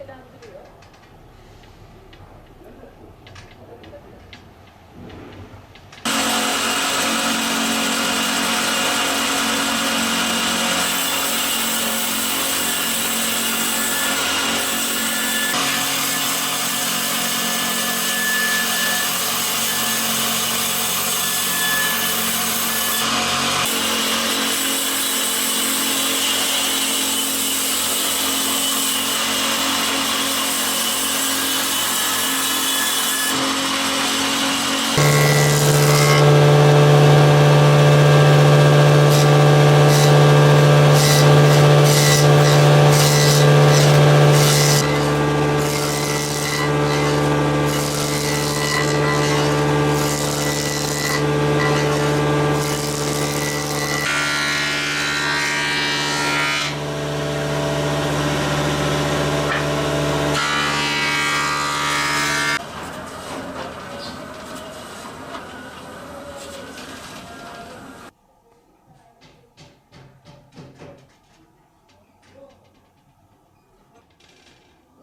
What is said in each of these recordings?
endişelendiriyor.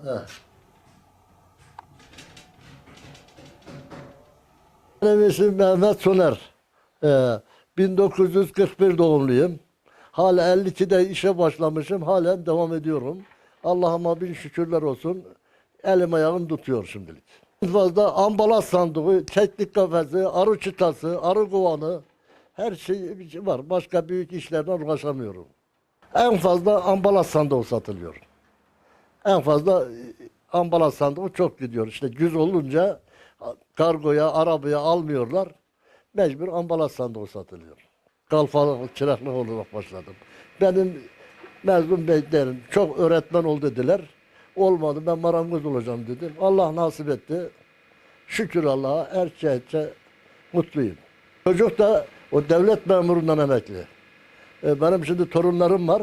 Neşelendiriyor. Benim Mehmet Soner. Ee, 1941 doğumluyum. Hala 52'de işe başlamışım. Halen devam ediyorum. Allah'ıma bin şükürler olsun. Elim ayağım tutuyor şimdilik. Fazla ambalaj sandığı, keklik kafesi, arı çıtası, arı kovanı her şey var. Başka büyük işlerden uğraşamıyorum. En fazla ambalaj sandığı satılıyor. En fazla e, ambalaj sandığı çok gidiyor. İşte güz olunca kargoya, arabaya almıyorlar. Mecbur ambalaj sandığı satılıyor. Kalfalık, çıraklık olarak başladım. Benim mezun beklerim. Çok öğretmen ol dediler. Olmadı ben marangoz olacağım dedim. Allah nasip etti. Şükür Allah'a her şeyce mutluyum. Çocuk da o devlet memurundan emekli. E, Benim şimdi torunlarım var.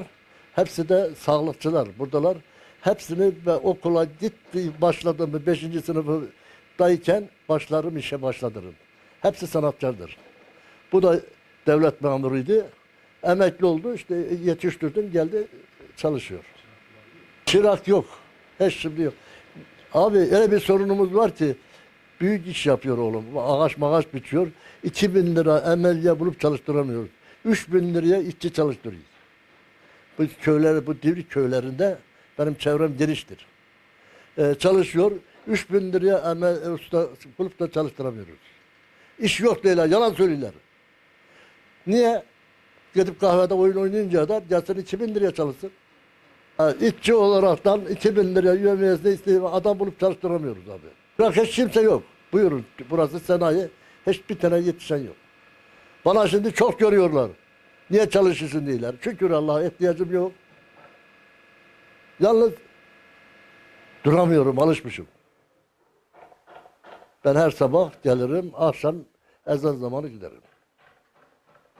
Hepsi de sağlıkçılar. Buradalar. Hepsini ve okula gitti başladım. Beşinci sınıfdayken başlarım işe başladırım. Hepsi sanatçıdır. Bu da devlet memuruydu. Emekli oldu. işte yetiştirdim geldi çalışıyor. Çırak yok. Hiç şimdi yok. Abi öyle bir sorunumuz var ki büyük iş yapıyor oğlum. Ağaç mağaç bitiyor. 2000 lira emelye bulup çalıştıramıyoruz. 3000 liraya işçi çalıştırıyoruz. Bu köyler, bu Divrik köylerinde benim çevrem geniştir. Ee, çalışıyor. 3000 liraya emel usta bulup da çalıştıramıyoruz. İş yok değil, yalan söylüyorlar. Niye? Gidip kahvede oyun oynayınca da gelsin 2000 liraya çalışsın. Ha, işçi olaraktan 2000 liraya üyemiyesine istediğim adam bulup çalıştıramıyoruz abi. Bırak hiç kimse yok. Buyurun burası sanayi. Hiçbir tane yetişen yok. Bana şimdi çok görüyorlar. Niye çalışırsın diyorlar. Şükür Allah'a ihtiyacım yok. Yalnız duramıyorum, alışmışım. Ben her sabah gelirim, akşam ezan zamanı giderim.